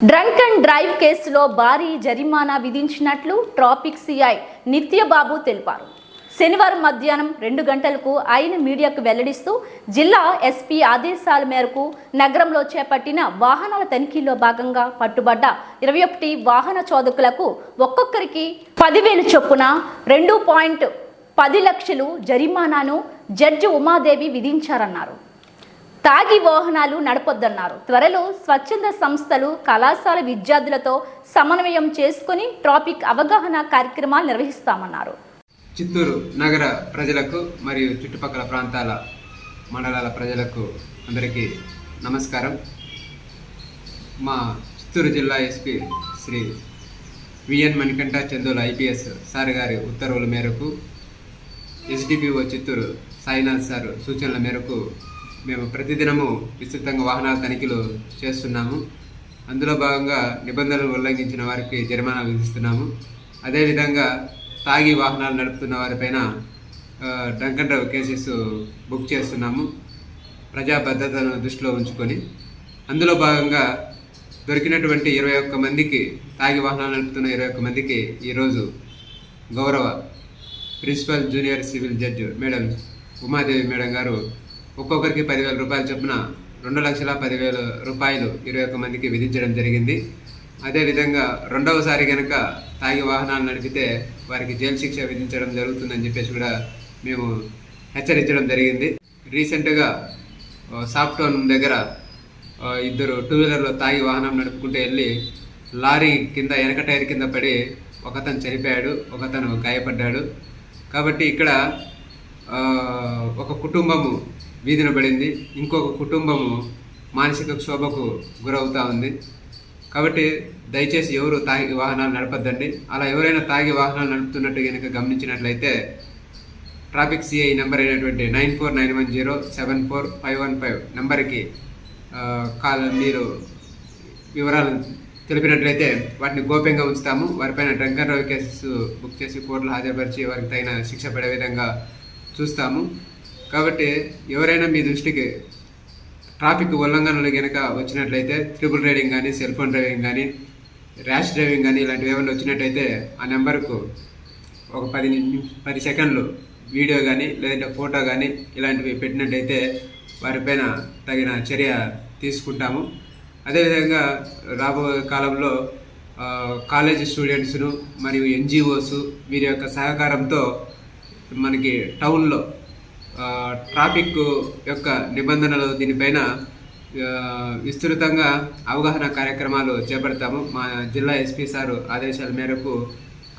Drunk and drive కేసులో భారీ జరిమానా విధించినట్లు ట్రాఫిక్ సిఐ నిత్యబాబు తెలిపారు. శనివారం మధ్యాహ్నం రెండు గంటలకు ఆయన మీడియాకు వెల్లడిస్తూ జిల్లా ఎస్పీ ఆదేశాల మేరకు నగరంలో చేపట్టిన వాహనాల తనిఖీలో భాగంగా పట్టుబడ్డ ఇరవై ఒకటి వాహన చోదకులకు ఒక్కొక్కరికి పదివేలు చొప్పున రెండు పాయింట్ పది లక్షలు జరిమానాను జడ్జి ఉమాదేవి విధించారన్నారు. తాగి వాహనాలు నడపొద్దన్నారు. త్వరలో స్వచ్ఛంద సంస్థలు కళాశాల విద్యార్థులతో సమన్వయం చేసుకుని ట్రాఫిక్ అవగాహన కార్యక్రమాలు నిర్వహిస్తామన్నారు. చిత్తూరు నగర ప్రజలకు మరియు చుట్టుపక్కల ప్రాంతాల మండలాల ప్రజలకు అందరికీ నమస్కారం. మా చిత్తూరు జిల్లా SP Shri VN Manikanta Chandola IPS sir గారి ఉత్తర్వుల మేరకు ఎస్డిపిఓ చిత్తూరు సాయినాథ్ సార్ సూచనల మేరకు మేము ప్రతిదినము విస్తృతంగా వాహనాల తనిఖీలు చేస్తున్నాము. అందులో భాగంగా నిబంధనలు ఉల్లంఘించిన వారికి జరిమానా విధిస్తున్నాము. అదేవిధంగా తాగి వాహనాలు నడుపుతున్న వారిపైన drunk and drive cases book చేస్తున్నాము ప్రజా భద్రతను దృష్టిలో ఉంచుకొని. అందులో భాగంగా దొరికినటువంటి ఇరవై ఒక్క మందికి తాగి వాహనాలు నడుపుతున్న ఇరవై ఒక్క మందికి ఈరోజు గౌరవ principal junior civil judge madam Umadevi madam గారు ఒక్కొక్కరికి పదివేల రూపాయల చొప్పున రెండు లక్షల పదివేల రూపాయలు ఇరవై ఒక్క మందికి విధించడం జరిగింది. అదేవిధంగా రెండవసారి కనుక తాగి వాహనాలు నడిపితే వారికి జైలు శిక్ష విధించడం జరుగుతుందని చెప్పేసి కూడా మేము హెచ్చరించడం జరిగింది. రీసెంట్గా ఆ, సాఫ్ట్ టౌన్ దగ్గర ఇద్దరు టూ వీలర్లో తాగి వాహనం నడుపుకుంటూ వెళ్ళి లారీ కింద వెనక టైర్ కింద పడి ఒకతను చనిపోయాడు ఒకతను గాయపడ్డాడు. కాబట్టి ఇక్కడ ఒక కుటుంబము వీధిన పడింది ఇంకొక కుటుంబము మానసిక క్షోభకు గురవుతూ ఉంది. కాబట్టి దయచేసి ఎవరు తాగి వాహనాలు నడపద్దండి. అలా ఎవరైనా తాగి వాహనాలు నడుపుతున్నట్టు కనుక గమనించినట్లయితే ట్రాఫిక్ సిఐ నెంబర్ అయినటువంటి nine four nine one zero seven four five one five నెంబర్కి కాల్ మీరు వివరాలు తెలిపినట్లయితే వాటిని గోప్యంగా ఉంచుతాము. వారిపైన డ్రంక్ రవి కేసెస్ బుక్ చేసి కోర్టులో హాజరుపరిచి వారికి తగిన శిక్ష పడే విధంగా చూస్తాము. కాబట్టి ఎవరైనా మీ దృష్టికి ట్రాఫిక్ ఉల్లంఘనలు కనుక వచ్చినట్లయితే ట్రిపుల్ రైడింగ్ కానీ సెల్ ఫోన్ డ్రైవింగ్ కానీ ర్యాష్ డ్రైవింగ్ కానీ ఇలాంటివి ఏమైనా వచ్చినట్టయితే ఆ నెంబర్కు ఒక పది పది సెకండ్లు వీడియో కానీ లేదంటే ఫోటో కానీ ఇలాంటివి పెట్టినట్టయితే వారిపైన తగిన చర్య తీసుకుంటాము. అదేవిధంగా రాబోయే కాలంలో కాలేజీ స్టూడెంట్స్ను మరియు ఎన్జిఓస్ వీరి యొక్క సహకారంతో మనకి టౌన్లో ట్రాఫిక్ యొక్క నిబంధనలు దీనిపైన విస్తృతంగా అవగాహన కార్యక్రమాలు చేపడతాము. మా జిల్లా ఎస్పీ సారు ఆదేశాల మేరకు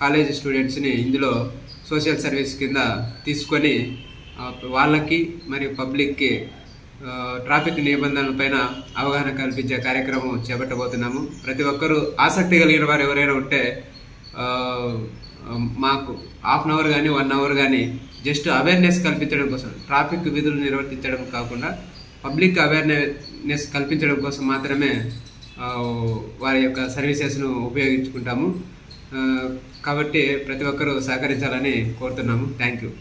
కాలేజీ స్టూడెంట్స్ని ఇందులో సోషల్ సర్వీస్ కింద తీసుకొని వాళ్ళకి మరియు పబ్లిక్కి ట్రాఫిక్ నిబంధనలపైన అవగాహన కల్పించే కార్యక్రమం చేపట్టబోతున్నాము. ప్రతి ఒక్కరూ ఆసక్తి కలిగిన వారు ఎవరైనా ఉంటే మాకు హాఫ్ అన్ అవర్ కానీ వన్ అవర్ కానీ జస్ట్ అవేర్నెస్ కల్పించడం కోసం ట్రాఫిక్ విధులు నిర్వర్తించడం కాకుండా పబ్లిక్ అవేర్నెస్ కల్పించడం కోసం మాత్రమే వారి యొక్క సర్వీసెస్ను ఉపయోగించుకుంటాము. కాబట్టి ప్రతి ఒక్కరూ సహకరించాలని కోరుతున్నాము. Thank you